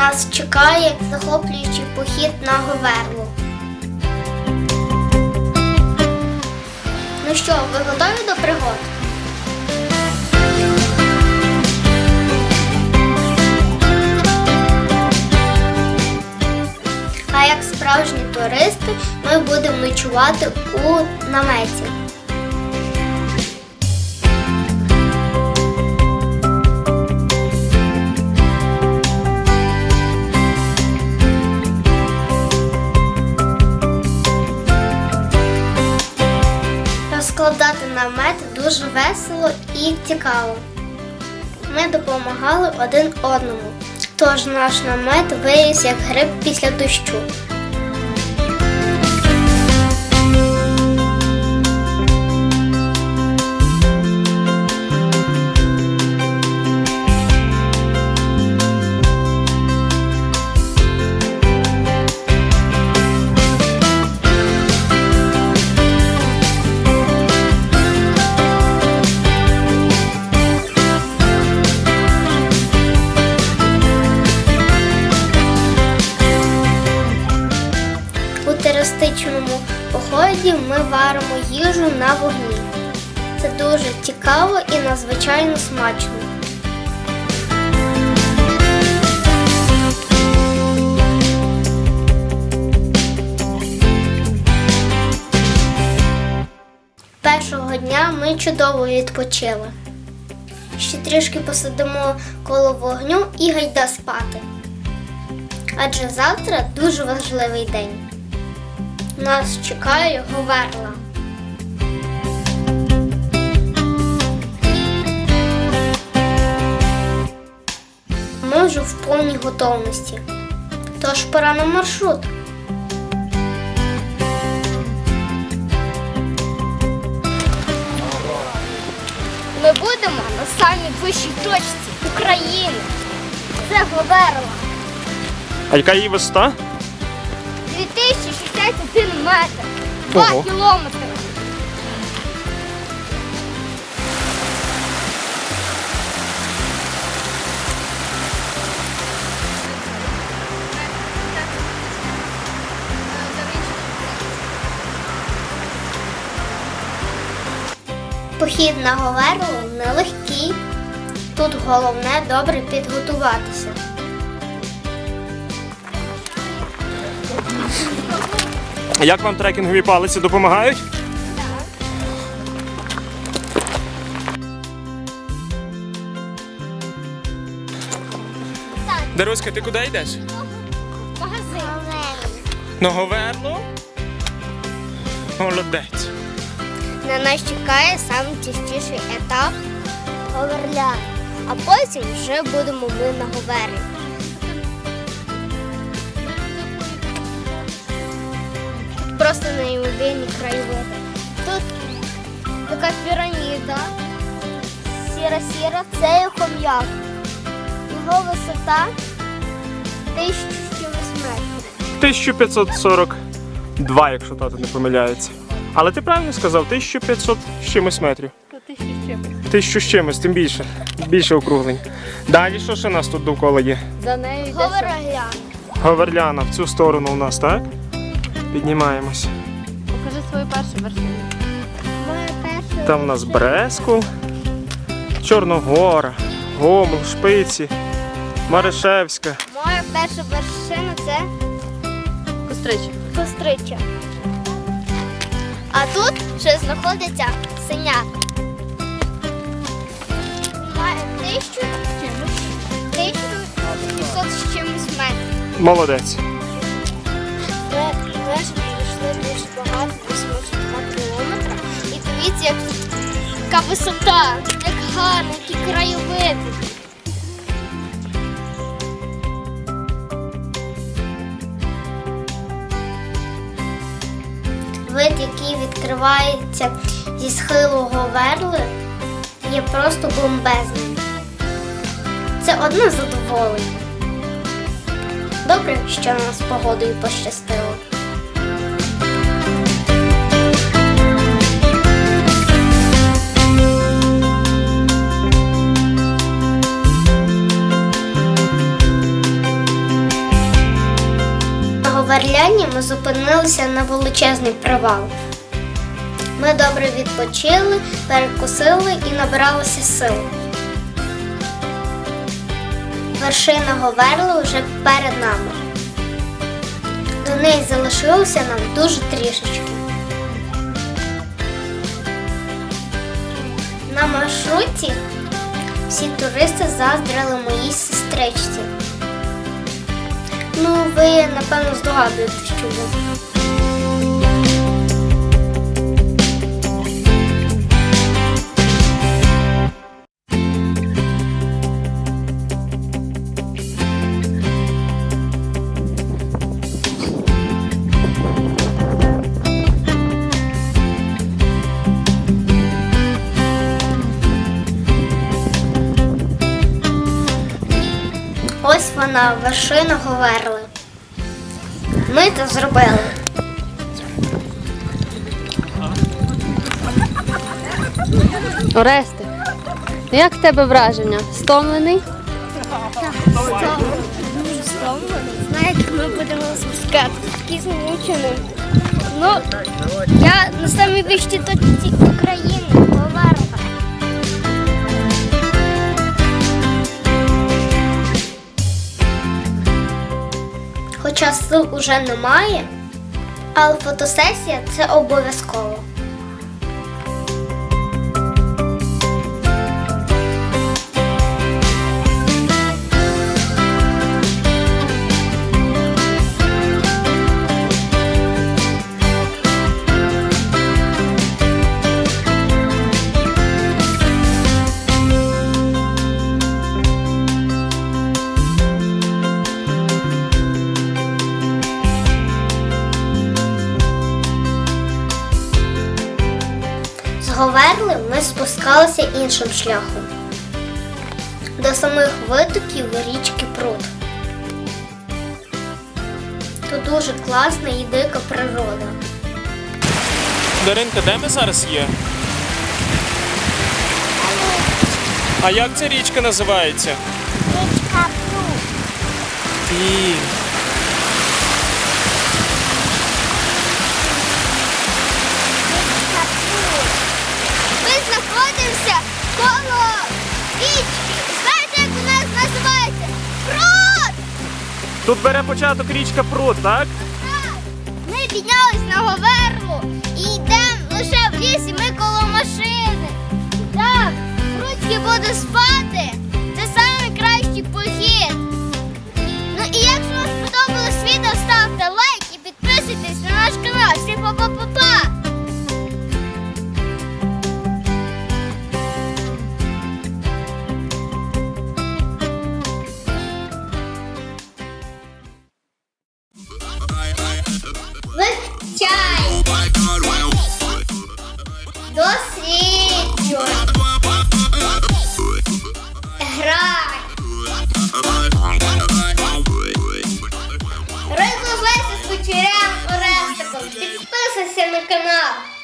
Нас чекає захоплюючий похід на Говерлу. Ну що, ви готові до пригод? А як справжні туристи, ми будемо ночувати у наметі. І цікаво. Ми допомагали один одному, тож наш намет виріс як гриб після дощу. Туристичному поході ми варимо їжу на вогні. Це дуже цікаво і надзвичайно смачно. Першого дня ми чудово відпочили. Ще трішки посидимо коло вогню і гайда спати. Адже завтра дуже важливий день. Нас чекає Говерла. Ми вже в повній готовності. Тож пора на маршрут. Ми будемо на самій вищій точці України. Це Говерла. А яка її висота? 2061 метр. 2 Ого. кілометри. Похід на Говерлу нелегкий. Тут головне добре підготуватися. Як вам трекінгові палиці допомагають? Так. Даруська, ти куди йдеш? Магазин. На Говерлу? Молодець. На нас чекає найчастіший етап Говерля. А потім вже будемо ми на Говерлі. Така піраміда. Сіра-сіра, це є хом'як. Його висота 1000 метрів. 1542, якщо тато не помиляється. Але ти правильно сказав, 1500 з чимось метрів. Тисячу з чимось, тим більше. Більше округлень. Далі що ще у нас тут довкола є? За нею йде Говерля. Говерляна в цю сторону у нас, так? Піднімаємось. Покажи свою першу вершину. Там у нас Брескул, Чорногора, Гомел, Шпиці, Маришевська. Моя перша вершина це Кострич. Кострича. А тут ще знаходиться синяк. Має тисячу з чимось метрів. Молодець. Ми, ми ж пройшли дуже багато, 82 кілометри. І дивіться, як яка висота, як гарно, які краєвиди. Вид, який відкривається зі схилу Говерли, є просто бомбезним. Це одне задоволення. Добре, що нам з погодою пощастило. Стоянні ми зупинилися на величезний привал. Ми добре відпочили, перекусили і набралися сил. Вершина Говерли вже перед нами. До неї залишилося нам дуже трішечки. На маршруті всі туристи заздрили моїй сестричці. Ну, ви напевно здогадуєтесь, чому. Ось вона, вершина Говерли. Ми це зробили. Оресте, ну як в тебе враження? Стомлений? Знаєте, ми будемо спускати такі змучені. Ну, я на самій вищій точці Хоча сил уже немає, але фотосесія це обов'язково. Говерли ми спускалися іншим шляхом. До самих витоків річки Пруд. Тут дуже класна і дика природа. Даринка, де ми зараз є? А як ця річка називається? Річка Пруд. І... Тут бере початок річка Прут, так? Ми піднялись на Говерлу і йдемо лише в лісі, ми коло машини. Так, Прутки буде спати. це найкращий похід. Ну і якщо вам сподобалось відео, ставте лайк і підписуйтесь на наш канал. Розвивайся з